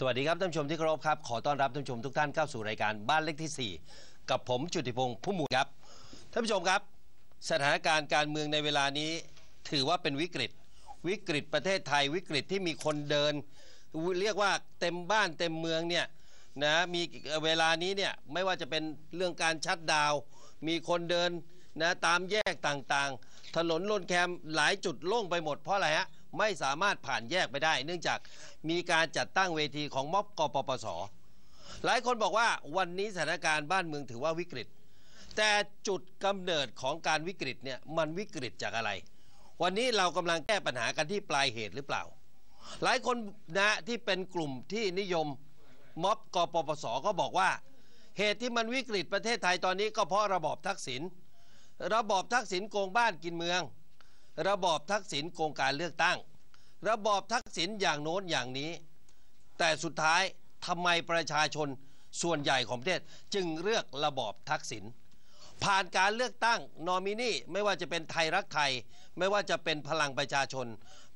สวัสดีครับท่านผู้ชมที่เคารพครับ ขอต้อนรับท่านผู้ชมทุกท่านเข้าสู่รายการบ้านเล็กที่ 4 กับผมจุติพงศ์ผู้มูลครับท่านผู้ชมครับ สถานการณ์การเมืองในเวลานี้ถือว่าเป็นวิกฤต วิกฤตประเทศไทยวิกฤตที่มีคนเดิน เรียกว่าเต็มบ้านเต็มเมืองเนี่ยนะมีเวลานี้เนี่ยไม่ว่าจะเป็นเรื่องการชัดดาว มีคนเดินนะตามแยกต่างๆ ถนนลนแคมหลายจุดโล่งไปหมดเพราะอะไรฮะ ไม่สามารถผ่านแยกไปได้ เนื่องจากมีการจัดตั้งเวทีของม็อบกปปส หลายคนบอกว่าวันนี้สถานการณ์บ้านเมืองถือว่าวิกฤต แต่จุดกำเนิดของการวิกฤตเนี่ยมันวิกฤตจากอะไร วันนี้เรากำลังแก้ปัญหากันที่ปลายเหตุหรือเปล่า หลายคนนะที่เป็นกลุ่มที่นิยมม็อบกปปสก็บอกว่า เหตุที่มันวิกฤตประเทศไทยตอนนี้ก็เพราะระบอบทักษิณระบอบทักษิณโกงบ้านกินเมือง ระบอบทักษิณโกงการเลือกตั้ง ระบอบทักษิณอย่างโน้นอย่างนี้ แต่สุดท้ายทำไมประชาชนส่วนใหญ่ของประเทศ จึงเลือกระบอบทักษิณผ่านการเลือกตั้งนอมินีไม่ว่าจะเป็นไทยรักไทย ไม่ว่าจะเป็นพลังประชาชน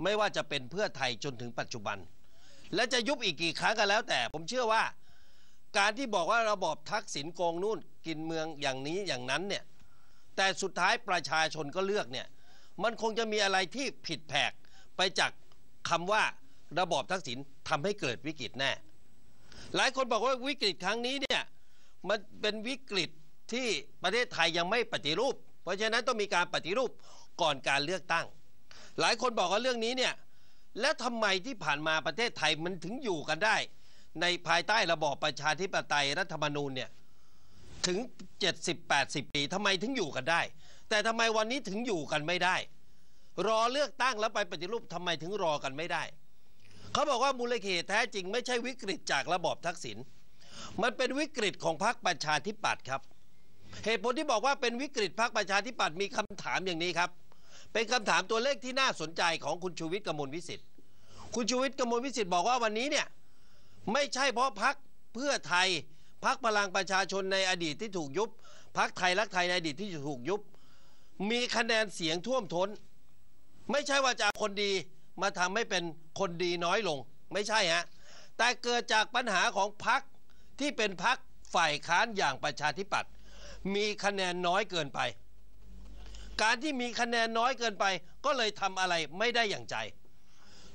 ไม่ว่าจะเป็นเพื่อไทยจนถึงปัจจุบัน และจะยุบอีกกี่ครั้งก็แล้วแต่ ผมเชื่อว่า การที่บอกว่าระบอบทักษิณโกงนู่นกินเมืองอย่างนี้อย่างนั้นเนี่ยแต่สุดท้ายประชาชนก็เลือกเนี่ย มันคงจะมีอะไรที่ผิดแผกไปจากคำว่าระบอบทักษิณทำให้เกิดวิกฤตแน่ หลายคนบอกว่าวิกฤตครั้งนี้เนี่ยมันเป็นวิกฤตที่ประเทศไทยยังไม่ปฏิรูป เพราะฉะนั้นต้องมีการปฏิรูปก่อนการเลือกตั้ง หลายคนบอกว่าเรื่องนี้เนี่ยแล้วทำไมที่ผ่านมาประเทศไทยมันถึงอยู่กันได้ ในภายใต้ระบอบประชาธิปไตยรัฐธรรมนูญเนี่ยถึง 70-80 ปีทำไมถึงอยู่กันได้ แต่ทำไมวันนี้ถึงอยู่กันไม่ได้ รอเลือกตั้งแล้วไปปฏิรูปทำไมถึงรอกันไม่ได้ เขาบอกว่ามูลเหตุแท้จริงไม่ใช่วิกฤตจากระบอบทักษิณมันเป็นวิกฤตของพรรคประชาธิปัตย์ครับ เหตุผลที่บอกว่าเป็นวิกฤตพรรคประชาธิปัตย์มีคำถามอย่างนี้ครับ เป็นคำถามตัวเลขที่น่าสนใจของคุณชูวิทย์กมลวิสิทธิ์คุณชูวิทย์กมลวิสิทธิ์บอกว่าวันนี้เนี่ยไม่ใช่เพราะพรรคเพื่อไทยพรรคพลังประชาชนในอดีตที่ถูกยุบพรรคไทยรักไทยในอดีตที่ถูกยุบ มีคะแนนเสียงท่วมท้น ไม่ใช่ว่าจะคนดีมาทำให้เป็นคนดีน้อยลง ไม่ใช่ฮะแต่เกิดจากปัญหาของพรรคที่เป็นพรรคฝ่ายค้านอย่างประชาธิปัตย์มีคะแนนน้อยเกินไป การที่มีคะแนนน้อยเกินไป ก็เลยทำอะไรไม่ได้อย่างใจ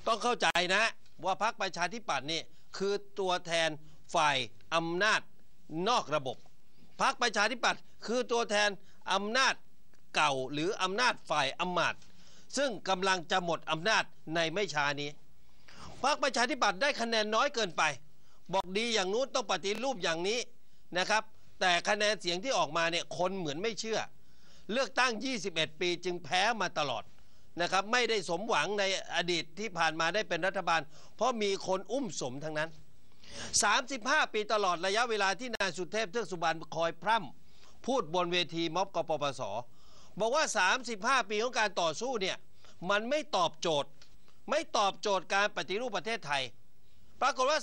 ต้องเข้าใจนะว่าพรรคประชาธิปัตย์นี่คือตัวแทนฝ่ายอำนาจนอกระบบพรรคประชาธิปัตย์คือตัวแทนอำนาจ เก่าหรืออำนาจฝ่ายอำมาตย์ซึ่งกำลังจะหมดอำนาจในไม่ช้านี้พรรคประชาธิปัตย์ได้คะแนนน้อยเกินไป บอกดีอย่างนู้นต้องปฏิรูปอย่างนี้นะครับ แต่คะแนนเสียงที่ออกมาเนี่ยคนเหมือนไม่เชื่อ เลือกตั้ง 21 ปีจึงแพ้มาตลอดนะครับไม่ได้สมหวังในอดีตที่ผ่านมาได้เป็นรัฐบาล เพราะมีคนอุ้มสมทั้งนั้น 35 ปีตลอดระยะเวลาที่นายสุเทพเทือกสุบรรณคอยพร่ำพูดบนเวทีม็อบกปปส บอกว่า 35 ปีของการต่อสู้เนี่ยมันไม่ตอบโจทย์ ไม่ตอบโจทย์การปฏิรูปประเทศไทย ปรากฏว่า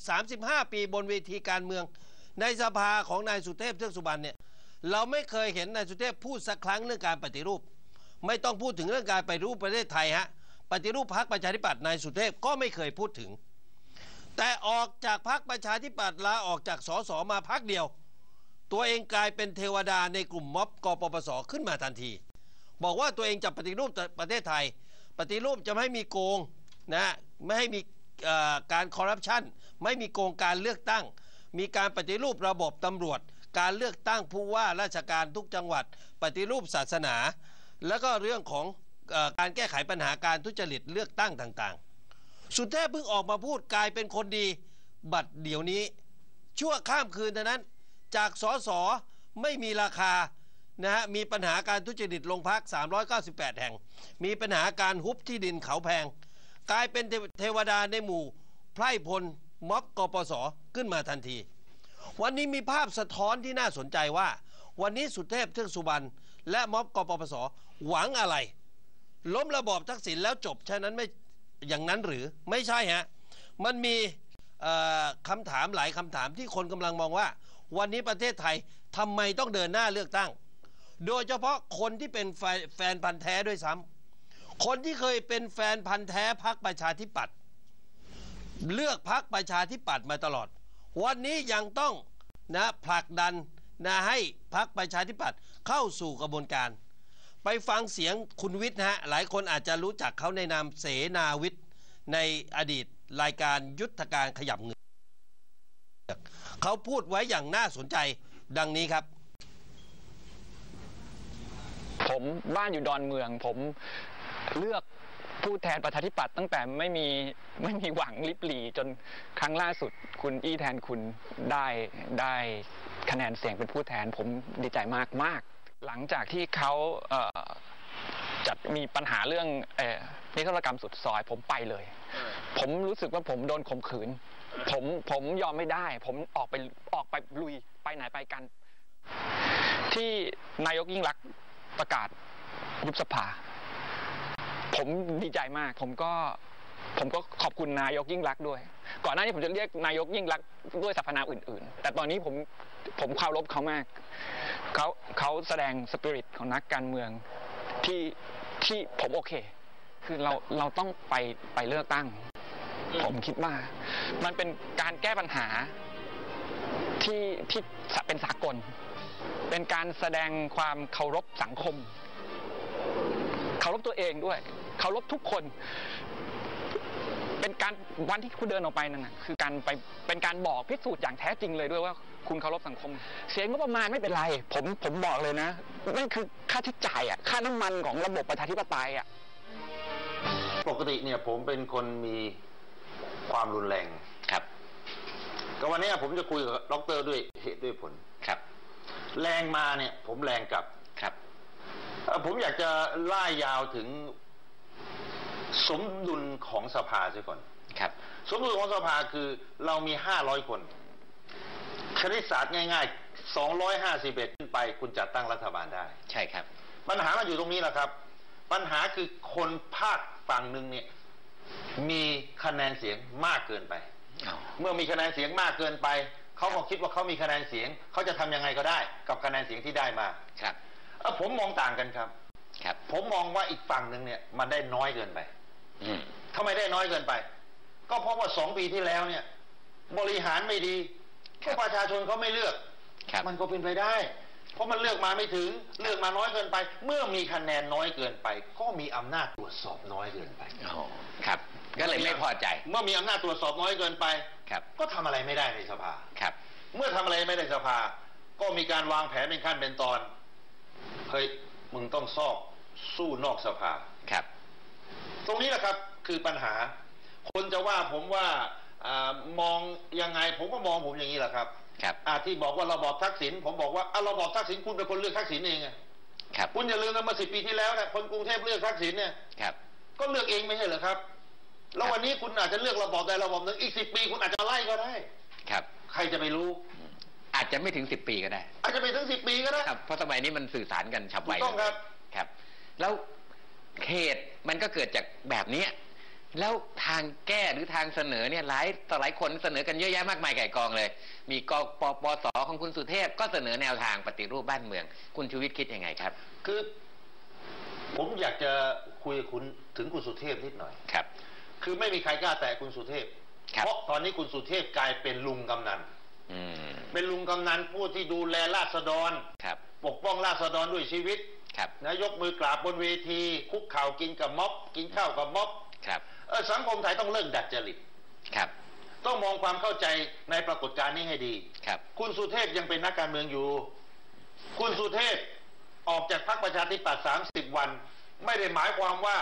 30 35 ปีบนเวทีการเมือง ในสภาของนายสุเทพเทือกสุบรรณเนี่ยเราไม่เคยเห็นนายสุเทพพูดสักครั้งเรื่องการปฏิรูป ไม่ต้องพูดถึงเรื่องการปฏิรูปประเทศไทยฮะปฏิรูปพรรคประชาธิปัตย์นายสุเทพก็ไม่เคยพูดถึง แต่ออกจากพรรคประชาธิปัตย์ลาออกจากสสมาพรรคเดียว ตัวเองกลายเป็นเทวดาในกลุ่มม็อบกปปสขึ้นมาทันที บอกว่าตัวเองจะปฏิรูปประเทศไทย ปฏิรูปจะไม่มีโกงนะไม่ให้มีการคอร์รัปชันไม่มีโกงการเลือกตั้ง มีการปฏิรูประบบตำรวจ การเลือกตั้งผู้ว่าราชการทุกจังหวัด ปฏิรูปศาสนา แล้วก็เรื่องของอการแก้ไขปัญหาการทุจริตเลือกตั้งต่างๆ สุดแท้เพิ่งออกมาพูดกลายเป็นคนดี บัตรเดี๋ยวนี้ ชั่วข้ามคืนเท่านั้น จากสสไม่มีราคานะฮะมีปัญหาการทุจริตลงพัก 398 แห่ง มีปัญหาการฮุบที่ดินเขาแพง กลายเป็นเทวดาในหมู่ ไพร่พลม็อบกปสขึ้นมาทันที วันนี้มีภาพสะท้อนที่น่าสนใจว่า วันนี้สุเทพเทือกสุบรรณและม็อบกปปสหวังอะไร ล้มระบอบทักษิณแล้วจบฉะนั้นไม่อย่างนั้นหรือไม่ใช่ฮะมันมีคำถามหลายคำถามที่คนกำลังมองว่า วันนี้ประเทศไทยทำไมต้องเดินหน้าเลือกตั้ง โดยเฉพาะคนที่เป็นแฟนพันธ์แท้ด้วยซ้ำคนที่เคยเป็นแฟนพันธ์แท้พักประชาธิปัตย์เลือกพักประชาธิปัตย์มาตลอด วันนี้ยังต้องนะผลักดันนะให้พักประชาธิปัตย์เข้าสู่กระบวนการ ไปฟังเสียงคุณวิทย์นะฮะหลายคนอาจจะรู้จักเขาในนามเสนาวิทย์ในอดีตรายการยุทธการขยับเงิน เขาพูดไว้อย่างน่าสนใจดังนี้ครับ ผมบ้านอยู่ดอนเมือง ผมเลือกผู้แทนประชาธิปัตย์ตั้งแต่ไม่มีไม่มีหวังลิบหลีจนครั้งล่าสุดคุณอี้แทนคุณได้ได้คะแนนเสียงเป็นผู้แทนผมดีใจมากมาก หลังจากที่เขาเอ่อจัดมีปัญหาเรื่องเอ่อนิรโทษกรรมสุดซอย ผมไปเลย ผมรู้สึกว่าผมโดนข่มขืน ผมผมยอมไม่ได้ ผมออกไปออกไปลุยไปไหนไปกัน ที่นายกยิ่งรักประกาศยุบสภา ผมดีใจมาก ผมก็ผมก็ขอบคุณนายกยิ่งรักด้วย ก่อนหน้านี้ผมจะเรียกนายกยิ่งรักด้วยสรรพนามอื่น ๆ แต่ตอนนี้ผมผมเคารพเขามากเขาเขาแสดงสปิริตของนักการเมืองที่ที่ผมโอเค คือเราเราต้องไปไปเลือกตั้ง ผมคิดว่า มันเป็นการแก้ปัญหาที่ที่เป็นสากล เป็นการแสดงความเคารพสังคม เคารพตัวเองด้วย เคารพทุกคน เป็นการวันที่คุณเดินออกไปนั่นนะคือการไปเป็นการบอกพิสูจน์อย่างแท้จริงเลยด้วยว่า คุณเคารพสังคม เสียงงบประมาณไม่เป็นไร ผมผมบอกเลยนะนั่นคือค่าใช้จ่ายอะค่าน้ำมันของระบบประชาธิปไตยอะปกติเนี่ยผมเป็นคนมี ความรุนแรงครับ ก็วันนี้ผมจะคุยกับดรด้วยเหตุด้วยผลครับ แรงมาเนี่ย ผมแรงกลับครับเอ่อผมอยากจะไล่ยาวถึงสมดุลของสภาเสียก่อนครับ สมดุลของสภาคือเรามีห้าร้อยคนคณิตศาสตร์ง่ายๆสองร้อยห้าสิบเอ็ดขึ้นไป คุณจัดตั้งรัฐบาลได้ ใช่ครับ ปัญหามันอยู่ตรงนี้แหละครับ ปัญหาคือคนภาคฝั่งหนึ่งเนี่ย มีคะแนนเสียงมากเกินไปอ๋อเมื่อมีคะแนนเสียงมากเกินไป เขาก็คิดว่าเขามีคะแนนเสียง เขาจะทำยังไงก็ได้ กับคะแนนเสียงที่ได้มา ครับเออผมมองต่างกันครับ ครับ ผมมองว่าอีกฝั่งหนึ่งเนี่ยมันได้น้อยเกินไปอืมทำไมได้น้อยเกินไป ก็เพราะว่าสองปีที่แล้วเนี่ย บริหารไม่ดีก็ประชาชนเขาไม่เลือกครับมันก็เป็นไปได้ เพราะมันเลือกมาไม่ถึงเลือกมาน้อยเกินไป เมื่อมีคะแนนน้อยเกินไป ก็มีอำนาจตรวจสอบน้อยเกินไปอ๋อครับ ก็เลยไม่พอใจ เมื่อมีอำนาจตรวจสอบน้อยเกินไปครับก็ทำอะไรไม่ได้ในสภาครับ เมื่อทำอะไรไม่ได้สภา ก็มีการวางแผนเป็นขั้นเป็นตอนเฮ้ยมึงต้องซอกสู้นอกสภาครับ ตรงนี้แหละครับคือปัญหา คนจะว่าผมว่าอามองยังไงผมก็มองผมอย่างนี้แหละครับ ครับอ่าที่บอกว่าระบอบทักษิณผมบอกว่าอะระบอบทักษิณคุณเป็นคนเลือกทักษิณเองอะครับคุณอย่าลืมนะเมื่อสิปีที่แล้วนะคนกรุงเทพเลือกทักษิณเนี่ยครับ ก็เลือกเองไม่ใช่เหรอครับ แล้ววันนี้คุณอาจจะเลือกระบอบใดระบอบหนึ่งอีกสิปีคุณอาจจะไล่ก็ได้ ครับ ใครจะไปรู้ อาจจะไม่ถึงสิบปีก็ได้ อาจจะไปถึงสิปีก็ได้ครับเพราะสมัยนี้มันสื่อสารกันฉับไวถูกต้องครับ ครับ แล้วเหตุมันก็เกิดจากแบบเนี้ย แล้วทางแก้หรือทางเสนอเนี่ยหลายต่อหลายคนเสนอกันเยอะแยะมากมายไก่กองเลย มีกปปสของคุณสุเทพก็เสนอแนวทางปฏิรูปบ้านเมือง คุณชูวิทย์คิดยังไงครับ คือ ผมอยากจะคุยกับคุณถึงคุณสุเทพนิดหน่อยครับ คือไม่มีใครกล้าแตะคุณสุเทพครับเพราะตอนนี้คุณสุเทพกลายเป็นลุงกำนันอืมเป็นลุงกำนันผู้ที่ดูแลราษฎรครับ ปกป้องราษฎรด้วยชีวิตครับนะยกมือกราบบนเวที คุกเข่ากินกับม็อบ กินข้าวกับม็อบครับเออ สังคมไทยต้องเลิกดัดจริตครับ ต้องมองความเข้าใจในปรากฏการณ์นี้ให้ดีครับ คุณสุเทพยังเป็นนักการเมืองอยู่ คุณสุเทพออกจากพรรคประชาธิปัตย์30วัน ไม่ได้หมายความว่า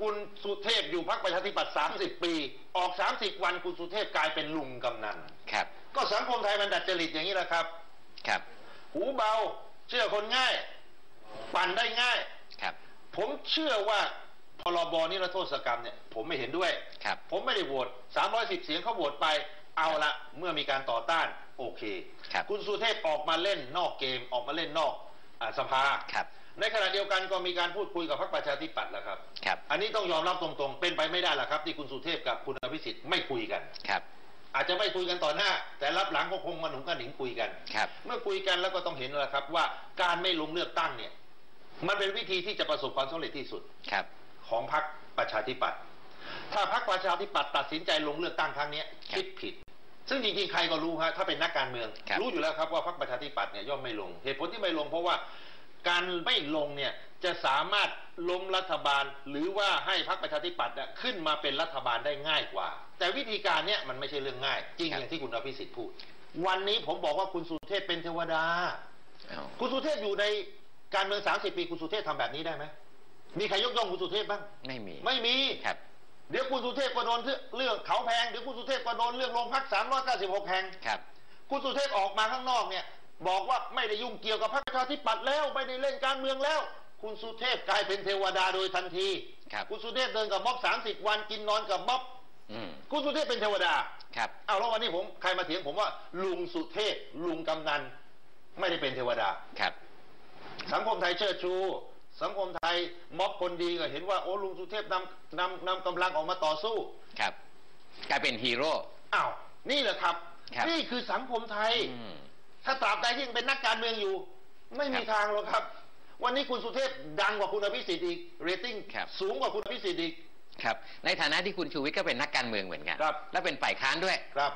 คุณสุเทพอยู่พรรคประชาธิปัตย์30ปี ออก30วัน คุณสุเทพกลายเป็นลุงกำนันครับ ก็สังคมไทยมันดัดจริตอย่างนี้แหละครับ ครับ หูเบา เชื่อคนง่าย ปั่นได้ง่ายครับ ผมเชื่อว่าพ รบนิรโทษกรรมเนี่ยผมไม่เห็นด้วยครับผมไม่ได้โหวต310 เสียงเขาโหวตไป เอาละเมื่อมีการต่อต้านโอเคครับคุณสุเทพออกมาเล่นนอกเกมออกมาเล่นนอกอาสภาครับ ในขณะเดียวกันก็มีการพูดคุยกับพรรคประชาธิปัตย์แล้วครับครับ อันนี้ต้องยอมรับตรงๆ เป็นไปไม่ได้ละครับ ที่คุณสุเทพกับคุณอภิสิทธิ์ไม่คุยกันครับอาจจะไม่คุยกันต่อหน้า แต่รับหลังก็คงมาหนุนกันหนิงคุยกันครับเมื่อคุยกันแล้วก็ต้องเห็นแล้วครับว่าการไม่ลงเลือกตั้งเนี่ย มันเป็นวิธีที่จะประสบความสำเร็จที่สุดครับ ของพรรคประชาธิปัตย์ถ้าพรรคประชาธิปัตย์ตัดสินใจลงเลือกตั้งครั้งเนี้ยครับคิดผิด ซึ่งจริงๆใครก็รู้ฮะถ้าเป็นนักการเมืองครับรู้อยู่แล้วครับว่าพรรคประชาธิปัตย์เนี่ยย่อมไม่ลง เหตุผลที่ไม่ลงเพราะว่าการไม่ลงเนี่ยจะสามารถล้มรัฐบาล หรือว่าให้พรรคประชาธิปัตย์เนี่ยขึ้นมาเป็นรัฐบาลได้ง่ายกว่า แต่วิธีการเนี่ยมันไม่ใช่เรื่องง่าย จริงอย่างที่คุณอภิสิทธิ์พูด วันนี้ผมบอกว่าคุณสุเทพเป็นเทวดาเอาคุณสุเทพอยู่ในการเมือง 30 ปี คุณสุเทพทำแบบนี้ได้ไหม มีใครยกย่องคุณสุเทพบ้าง ไม่มี ไม่มีครับ เดี๋ยวคุณสุเทพก็โดนเรื่องเขาแพงเดี๋ยวคุณสุเทพก็โดนเรื่องโรงพัก396แห่งครับคุณสุเทพออกมาข้างนอกเนี่ย บอกว่าไม่ได้ยุ่งเกี่ยวกับพรรคประชาธิปัตย์แล้วไม่ได้เล่นการเมืองแล้ว คุณสุเทพกลายเป็นเทวดาโดยทันทีครับคุณสุเทพเดินกับม็อบ30วันกินนอนกับม็อบอืมคุณสุเทพเป็นเทวดา ครับเอาแล้ววันนี้ผมใครมาเถียงผมว่า ลุงสุเทพลุงกำนัน ไม่ได้เป็นเทวดา ครับ สังคมไทยเชิดชู สังคมไทยม็อบคนดีก็เห็นว่าโอ้ลุงสุเทพนำนำนำกำลังออกมาต่อสู้ครับกลายเป็นฮีโร่อ้าวนี่แหละครับครับนี่คือสังคมไทยอืมถ้าตราบใดที่ยังเป็นนักการเมืองอยู่ ไม่มีครับทางหรอกครับ วันนี้คุณสุเทพดังกว่าคุณอภิสิทธิ์อีกเรตติ้งครับสูงกว่าคุณอภิสิทธิ์อีกครับ ในฐานะที่คุณชูวิทย์ก็เป็นนักการเมืองเหมือนกันครับแล้วเป็นฝ่ายค้านด้วยครับ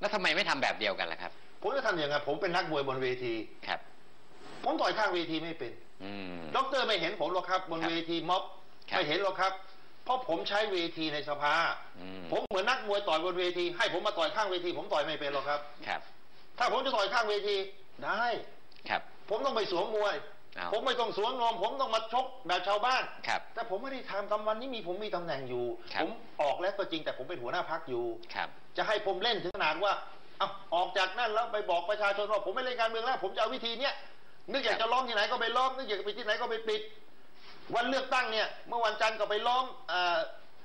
แล้วทำไมไม่ทำแบบเดียวกันล่ะครับ ผมจะทำอย่างไงผมเป็นนักมวยบนเวทีครับ ผมต่อยข้างเวทีไม่เป็นอืม ด็อกเตอร์ไม่เห็นผมหรอกครับ บนครับเวทีม็อบครับไม่เห็นหรอกครับ เพราะผมใช้เวทีในสภาอืมผมเหมือนนักมวยต่อยบนเวที ให้ผมมาต่อยข้างเวที ผมต่อยไม่เป็นหรอกครับ ครับ ถ้าผมจะต่อยข้างเวทีได้ครับ ผมต้องไปสวมมวยอ้าวผมไม่ต้องสวมนวมผมต้องมาชกแบบชาวบ้านครับแต่ผมไม่ได้ทำตำวันนี้มีผมมีตำแหน่งอยู่ครับผมออกแล้วก็จริงแต่ผมเป็นหัวหน้าพักอยู่ครับจะให้ผมเล่นถึงขนาดว่าเอาออกจากนั่นแล้วไปบอกประชาชนว่าผมไม่เล่นการเมืองแล้วผมจะเอาวิธีเนี้ย นึกอยากจะล้อมที่ไหนก็ไปล้อมนึกอยากจะไปที่ไหนก็ไปปิด วันเลือกตั้งเนี่ย เมื่อวันจันทร์ก็ไปล้อมเอ่อ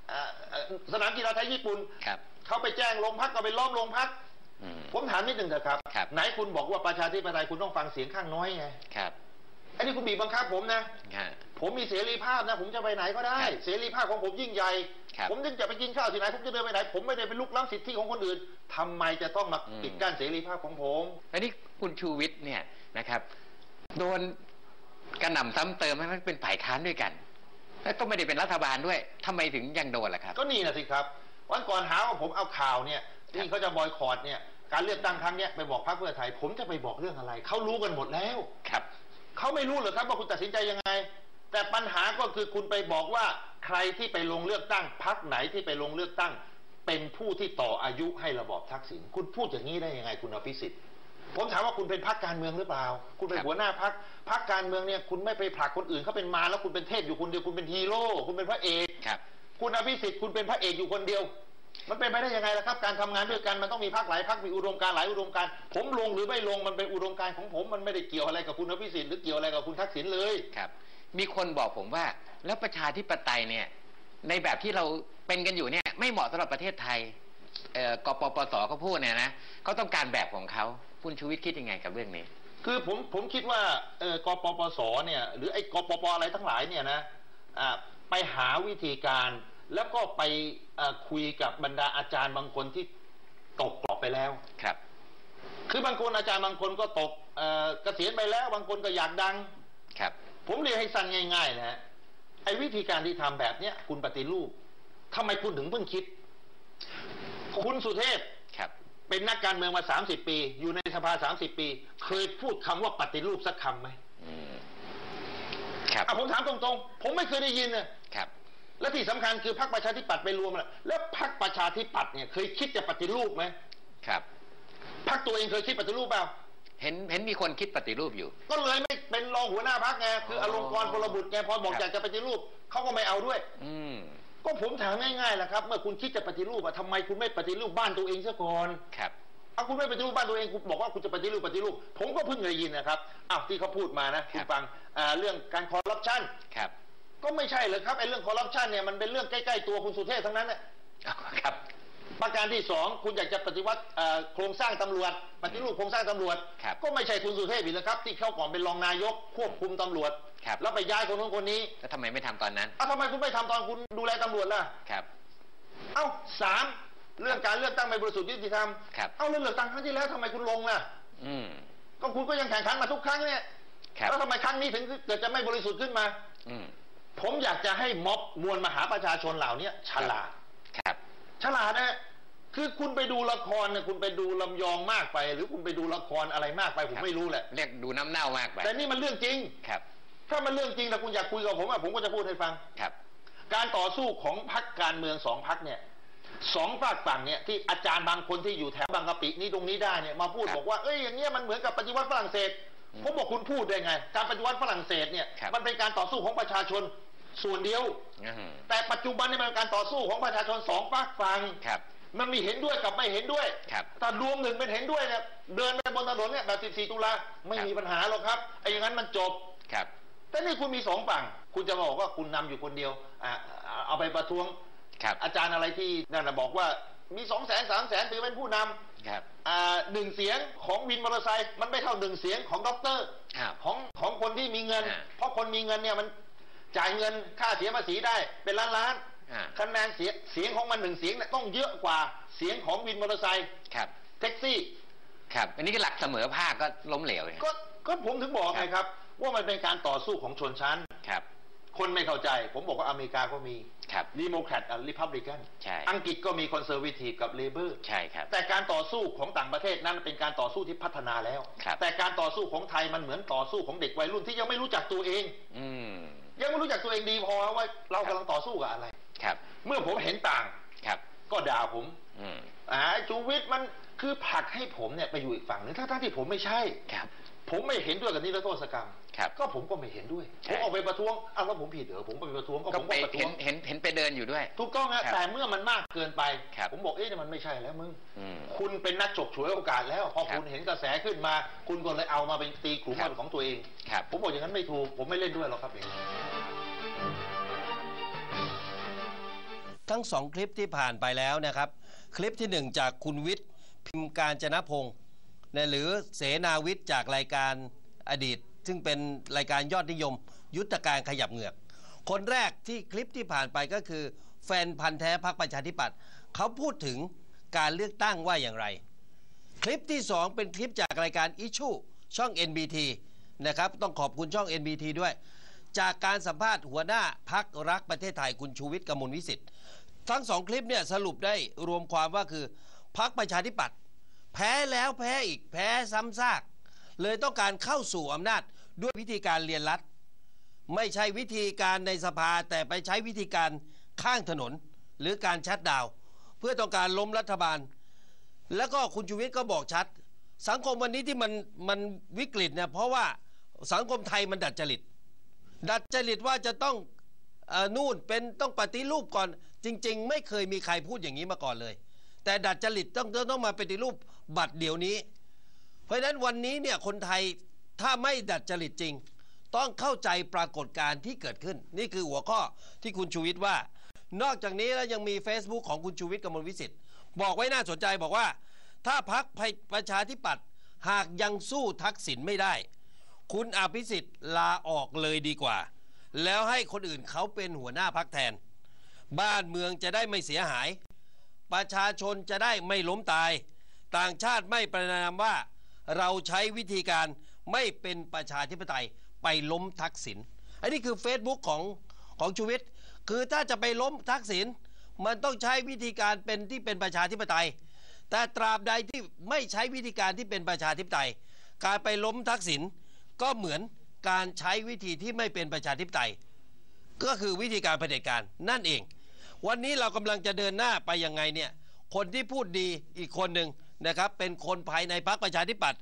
เอ่อเอ่อสนามกีฬาไทยญี่ปุ่นครับเขาไปแจ้งโรงพักก็ไปล้อมโรงพักอืมผมถามนิดหนึ่งเถอะครับครับ ไหนคุณบอกว่าประชาธิปไตยคุณต้องฟังเสียงข้างน้อยไงครับอันนี้คุณบีบบังคับผมนะฮะผมมีเสรีภาพนะ ผมจะไปไหนก็ได้ครับเสรีภาพของผมยิ่งใหญ่ครับผมจะไปกินข้าวที่ไหน ผมจะเดินไปไหน ผมไม่ได้ไปลุกล้ำสิทธิของคนอื่นทำไมจะต้องมาอืมปิดกั้นเสรีภาพของผมแล้วนี่คุณชูวิทย์เนี่ยนะครับ โดนกระหน่ำซ้ำเติมให้มันเป็นฝ่ายค้านด้วยกัน แล้วก็ไม่ได้เป็นรัฐบาลด้วยทำไมถึงยังโดนล่ะครับ ก็นี่นะสิครับ วันก่อนหาว่าผมเอาข่าวเนี่ยครับที่เขาจะบอยคอรดเนี่ยการเลือกตั้งครั้งเนี้ยไปบอกพรรคเพื่อไทย ผมจะไปบอกเรื่องอะไรเขารู้กันหมดแล้วครับเขาไม่รู้เหรอครับว่าคุณตัดสินใจยังไง แต่ปัญหาก็คือคุณไปบอกว่าใครที่ไปลงเลือกตั้งพักไหนที่ไปลงเลือกตั้ง เป็นผู้ที่ต่ออายุให้ระบอบทักษิณคุณพูดอย่างนี้ได้ยังไง คุณอภิสิทธิ์ ผมถามว่าคุณเป็นพักการเมืองหรือเปล่า คุณเป็นครับหัวหน้าพักพักการเมืองเนี่ย คุณไม่ไปผลักคนอื่นเขาเป็นมาแล้วคุณเป็นเทพอยู่คนเดียวคุณเป็นฮีโร่คุณเป็นพระเอกครับ คุณอภิสิทธิ์คุณเป็นพระเอกอยู่คนเดียว มันเป็นไปได้ยังไงล่ะครับ การทำงานด้วยกันมันต้องมีพักหลายพักมีอุดมการณ์หลายอุดมการณ์ผมลงหรือไม่ลงมันเป็นอุดมการณ์ของผมมันไม่ได้เกี่ยวอะไรกับคุณอภิสิทธิ์หรือเกี่ยวอะไรกับคุณทักษิณเลยครับ มีคนบอกผมว่า แล้วประชาธิปไตยเนี่ย ในแบบที่เราเป็นกันอยู่เนี่ย ไม่เหมาะสำหรับประเทศไทยเอ่อกปปสเขาพูดเนี่ยนะเขาต้องการแบบของเขา คุณชูวิทย์คิดยังไงกับเรื่องนี้ คือผมผมคิดว่าเออกปปสเนี่ยหรือไอ้กปปอะไรทั้งหลายเนี่ยนะอ่าไปหาวิธีการ แล้วก็ไปอ่าคุยกับบรรดาอาจารย์บางคนที่ตกกรอบไปแล้วครับ คือบางคนอาจารย์บางคนก็ตกเอ่อเกษียณไปแล้ว บางคนก็อยากดังครับ ผมเรียนให้สั้นง่าย ๆ นะฮะไอ้วิธีการที่ทำแบบเนี้ยคุณปฏิรูปทำไมคุณถึงเพิ่งคิด คุณสุเทพครับ เป็นนักการเมืองมา30ปี อยู่ในสภา30ปี เคยพูดคำว่าปฏิรูปสักคำไหมอืมครับอะผมถามตรงๆ ผมไม่เคยได้ยินนะครับ และที่สำคัญคือพรรคประชาธิปัตย์ไปรวมแล้วแล้วพรรคประชาธิปัตย์เนี่ย เคยคิดจะปฏิรูปไหมครับพรรคตัวเองเคยคิดปฏิรูปเปล่าเห็นเห็นมีคนคิดปฏิรูปอยู่ ก็เลยไม่เป็นรองหัวหน้าพรรคไงคืออออลงกรณ์พลบุตรไงพอบอกครับอยากจะปฏิรูปเขาก็ไม่เอาด้วย อืม ก็ผมถามง่ายๆแหละครับ เมื่อคุณคิดจะปฏิรูปอะทำไมคุณไม่ปฏิรูปบ้านตัวเองซะก่อนครับเอาคุณไม่ปฏิรูปบ้านตัวเองคุณบอกว่าคุณจะปฏิรูปปฏิรูป ผมก็เพิ่งได้ยินนะครับอ้าวที่เขาพูดมานะคุณฟังอ่าเรื่องการคอร์รัปชันครับ ก็ไม่ใช่เลยครับไอ้เรื่องคอร์รัปชันเนี่ยมันเป็นเรื่องใกล้ๆตัวคุณสุเทพทั้งนั้นน่ะเอาครับ ประการที่สองคุณอยากจะปฏิวัติเอ่อโครงสร้างตำรวจ ปฏิรูปโครงสร้างตำรวจครับก็ไม่ใช่คุณสุเทพอีกแล้วครับ ที่เข้าก่อนเป็นรองนายกควบคุมตำรวจ ครับ แล้วไปย้ายคนนู้นคนนี้แล้วทำไมไม่ทำตอนนั้น อ้าวทำไมคุณไม่ทำตอนคุณดูแลตำรวจล่ะ ครับ เอ้าสามเรื่องการเลือกตั้งไม่บริสุทธิ์ยุติธรรม ครับ เอ้าเรื่องเลือกตั้งครั้งที่แล้วทำไมคุณลงล่ะ อืม ก็คุณก็ยังแข่งขันมาทุกครั้งเนี่ย ครับ แล้วทำไมครั้งนี้ถึงเกิดจะไม่บริสุทธิ์ขึ้นมา อืม ผมอยากจะให้ม็อบมวลมหาประชาชนเหล่านี้ฉลาดฉลาดนะคือคุณไปดูละครเนี่ยคุณไปดูลำยองมากไป หรือคุณไปดูละครอะไรมากไปผมไม่รู้แหละ เรียกดูน้ำเน่ามากไป แต่นี่มันเรื่องจริง ครับ ถ้ามันเรื่องจริงแต่คุณอยากคุยกับผมอะผมก็จะพูดให้ฟังครับ การต่อสู้ของพรรคการเมืองสองพรรคเนี่ยสองฝากฝั่งเนี่ยที่อาจารย์บางคนที่อยู่แถวบางกะปินี่ตรงนี้ได้เนี่ยมาพูดครับบอกว่าเอ้ยอย่างเงี้ยมันเหมือนกับปฏิวัติฝรั่งเศสอืมผมบอกคุณพูดได้ไง การปฏิวัติฝรั่งเศสเนี่ยครับมันเป็นการต่อสู้ของประชาชนส่วนเดียวอืมแต่ปัจจุบันนี่มันเป็นการต่อสู้ของประชาชนสองฝากฝั่งครับมันมีเห็นด้วยกับไม่เห็นด้วยครับแต่รวมหนึ่งเป็นเห็นด้วยเนี่ยเดินไปบนถนนเนี่ยแบบ 14 ตุลาไม่ครับมีปัญหาหรอกครับไอ้อย่างนั้นมันจบครับ แต่นี่คุณมีสองฝั่ง คุณจะบอกว่าคุณนำอยู่คนเดียวอะเอาไปประท้วงครับอาจารย์อะไรที่นั่นนะบอกว่ามีสองแสนสามแสนถือเป็นผู้นำครับอ่าหนึ่งเสียงของวินมอเตอร์ไซค์มันไม่เท่าหนึ่งเสียงของด็อกเตอร์ครับของของคนที่มีเงินอ่าเพราะคนมีเงินเนี่ยมันจ่ายเงินค่าเสียภาษีได้เป็นล้านล้านอ่าคะแนนเสียเสียงของมันหนึ่งเสียงเนี่ยต้องเยอะกว่าเสียงของวินมอเตอร์ไซค์ครับแท็กซี่ ครับ อันนี้ก็หลักเสมอภาคก็ล้มเหลวเลยก็ก็ผมถึงบอกไงครับ ว่ามันเป็นการต่อสู้ของชนชั้นครับ คนไม่เข้าใจ ผมบอกว่าอเมริกาก็มีครับดีโมแครตกับริพับลิกันใช่อังกฤษก็มีคอนเซอร์วทีฟกับเลเบอร์ใช่ครับแต่การต่อสู้ของต่างประเทศนั้นเป็นการต่อสู้ที่พัฒนาแล้วครับแต่การต่อสู้ของไทยมันเหมือนต่อสู้ของเด็กวัยรุ่นที่ยังไม่รู้จักตัวเอง อืมยังไม่รู้จักตัวเองดีพอว่าเรากำลังต่อสู้กับอะไรครับ เมื่อผมเห็นต่างครับ ก็ด่าผมอืมอ่าชูวิทย์มัน คือผลักให้ผมเนี่ยไปอยู่อีกฝั่งหนึงทั้งๆที่ผมไม่ใช่ครับ ผมไม่เห็นด้วยกับนิรโทษกรรมครับก็ผมก็ไม่เห็นด้วยใช่ผมออกไปประท้วงอ้าวแล้วผมผิดเหรอผมไปประท้วงก็ก็ผมไปก็ประท้เห็วนงเห็นเห็นไปเดินอยู่ด้วย ถูกต้องครัฮะบแต่เมื่อมันมากเกินไปครับผมบอกเอ๊ะเนี่ยมันไม่ใช่แล้วมึงอืมคุณเป็นนักฉกฉวยโอกาสแล้วพอครับคุณเห็นกระแสขึ้นมา คุณก็เลยเอามาเป็นตีกลุ่มครับของตัวเองครับผมบอกอย่างนั้นไม่ถูกผมไม่เล่นด้วยหรอกครับเองทั้งสองคลิปที่ผ่านไปแล้วนะครับ คลิปที่หนึ่งจากคุณวิทย์ พิมพ์การจนพงศ์นะหรือเสนาวิทย์จากรายการอดีต ซึ่งเป็นรายการยอดนิยม ยุทธการขยับเหงือก คนแรกที่คลิปที่ผ่านไปก็คือ แฟนพันธ์แท้พักประชาธิปัตย์เขาพูดถึงการเลือกตั้งว่าอย่างไร คลิปที่ 2 เป็นคลิปจากรายการอิชูช่อง NBT นะครับต้องขอบคุณช่อง NBT ด้วย จากการสัมภาษณ์หัวหน้าพักรักประเทศไทยคุณชูวิทย์กมลวิสิทธิ์ทั้งสองคลิปเนี่ยสรุปได้รวมความว่าคือ พักประชาธิปัตย์แพ้แล้วแพ้อีกแพ้ซ้ำซาก เลยต้องการเข้าสู่อำนาจด้วยวิธีการเรียนรัดไม่ใช่วิธีการในสภาแต่ไปใช้วิธีการข้างถนน หรือการชัดดาว เพื่อต้องการล้มรัฐบาล แล้วก็คุณชูวิทย์ก็บอกชัด สังคมวันนี้ที่มันมันวิกฤตเนี่ยเพราะว่าสังคมไทยมันดัดจริต ดัดจริตว่าจะต้องอนู่นเป็นต้องปฏิรูปก่อนจริง ๆ ไม่เคยมีใครพูดอย่างนี้มาก่อนเลย แต่ดัดจริตต้องต้องมาปฏิรูปบัตรเดี๋ยวนี้ เพราะฉะนั้นวันนี้เนี่ยคนไทยถ้าไม่ดัดจริตจริง ต้องเข้าใจปรากฏการณ์ที่เกิดขึ้น นี่คือหัวข้อที่คุณชูวิทย์ว่า นอกจากนี้แล้วยังมี Facebook ของคุณชูวิทย์กมลวิสิทธิ์บอกไว้น่าสนใจบอกว่า ถ้าพักประชาธิปัตย์หากยังสู้ทักษิณไม่ได้ คุณอภิสิทธิ์ลาออกเลยดีกว่า แล้วให้คนอื่นเขาเป็นหัวหน้าพักแทน บ้านเมืองจะได้ไม่เสียหาย ประชาชนจะได้ไม่ล้มตาย ต่างชาติไม่ประนามว่า เราใช้วิธีการไม่เป็นประชาธิปไตยไปล้มทักษิณอันนี้คือ Facebook ของของชูวิทย์คือถ้าจะไปล้มทักษิณมันต้องใช้วิธีการเป็นที่เป็นประชาธิปไตย แต่ตราบใดที่ไม่ใช้วิธีการที่เป็นประชาธิปไตย การไปล้มทักษิณก็เหมือนการใช้วิธีที่ไม่เป็นประชาธิปไตย ก็คือวิธีการเผด็จการนั่นเอง วันนี้เรากำลังจะเดินหน้าไปยังไงเนี่ยคนที่พูดดีอีกคนหนึ่งนะครับ เป็นคนภายในพรรคประชาธิปัตย์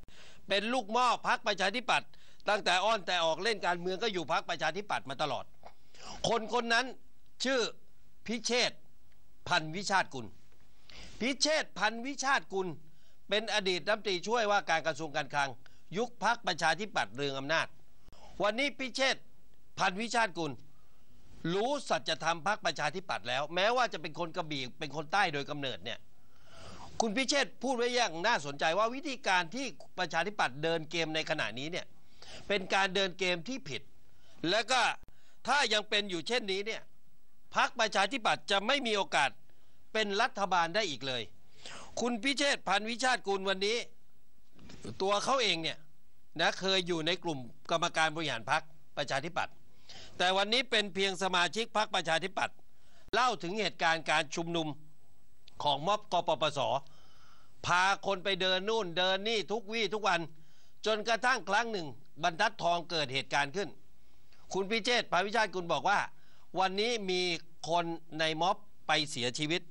เป็นลูกม้อพรรคประชาธิปัตย์ตั้งแต่อ้อนแต่ออกเล่นการเมืองก็อยู่พรรคประชาธิปัตย์มาตลอด คนคนนั้นชื่อพิเชษพันวิชาติกุล พิเชษพันวิชาติกุล เป็นอดีตรัฐมนตรีช่วยว่าการกระทรวงการคลัง ยุคพรรคประชาธิปัตย์เรืองอำนาจ วันนี้พิเชษพันวิชาติกุล รู้สัจธรรมพรรคประชาธิปัตย์แล้ว แม้ว่าจะเป็นคนกระบี่เป็นคนใต้โดยกำเนิดเนี่ยคุณพิเชษพูดไว้อย่างน่าสนใจว่าวิธีการที่ประชาธิปัตย์เดินเกมในขณะนี้เนี่ยเป็นการเดินเกมที่ผิด แล้วก็ถ้ายังเป็นอยู่เช่นนี้เนี่ยพรรคประชาธิปัตย์จะไม่มีโอกาสเป็นรัฐบาลได้อีกเลย คุณพิเชษพันวิชาติกุลวันนี้ ตัวเขาเองเนี่ยนะเคยอยู่ในกลุ่มกรรมการบริหารพรรคประชาธิปัตย์ แต่วันนี้เป็นเพียงสมาชิกพรรคประชาธิปัตย์เล่าถึงเหตุการณ์การชุมนุมของม็อบกปปส พาคนไปเดินนู่นเดินนี่ทุกวี่ทุกวัน จนกระทั่งครั้งหนึ่ง บรรทัดทองเกิดเหตุการณ์ขึ้น คุณพิเชษภาวิชาติกุลบอกว่า วันนี้มีคนในม็อบไปเสียชีวิต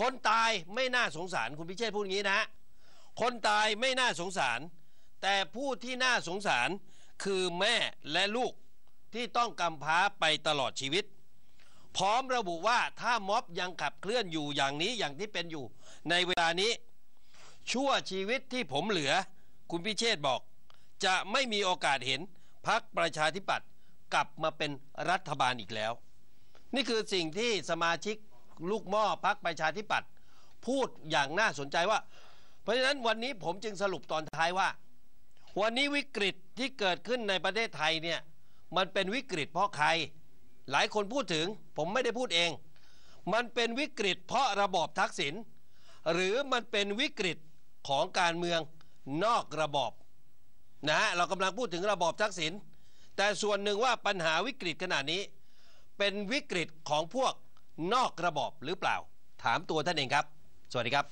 คนตายไม่น่าสงสารคุณพิเชษพูดอย่างนี้นะ คนตายไม่น่าสงสาร แต่ผู้ที่น่าสงสารคือแม่และลูก ที่ต้องกำพร้าไปตลอดชีวิต พร้อมระบุว่าถ้าม็อบยังขับเคลื่อนอยู่อย่างนี้อย่างที่เป็นอยู่ ในเวลานี้ ชั่วชีวิตที่ผมเหลือ คุณพิเชษบอก จะไม่มีโอกาสเห็นพักประชาธิปัตย์กลับมาเป็นรัฐบาลอีกแล้ว นี่คือสิ่งที่สมาชิกลูกหม้อพักประชาธิปัตย์พูดอย่างน่าสนใจว่า เพราะฉะนั้นวันนี้ผมจึงสรุปตอนท้ายว่า วันนี้วิกฤตที่เกิดขึ้นในประเทศไทยเนี่ย มันเป็นวิกฤตเพราะใคร หลายคนพูดถึง ผมไม่ได้พูดเอง มันเป็นวิกฤตเพราะระบอบทักษิณหรือมันเป็นวิกฤตของการเมืองนอกระบอบนะฮะเรากำลังพูดถึงระบอบทักษิณแต่ส่วนหนึ่งว่าปัญหาวิกฤตขนาดนี้ เป็นวิกฤตของพวกนอกระบอบหรือเปล่า ถามตัวท่านเองครับ สวัสดีครับ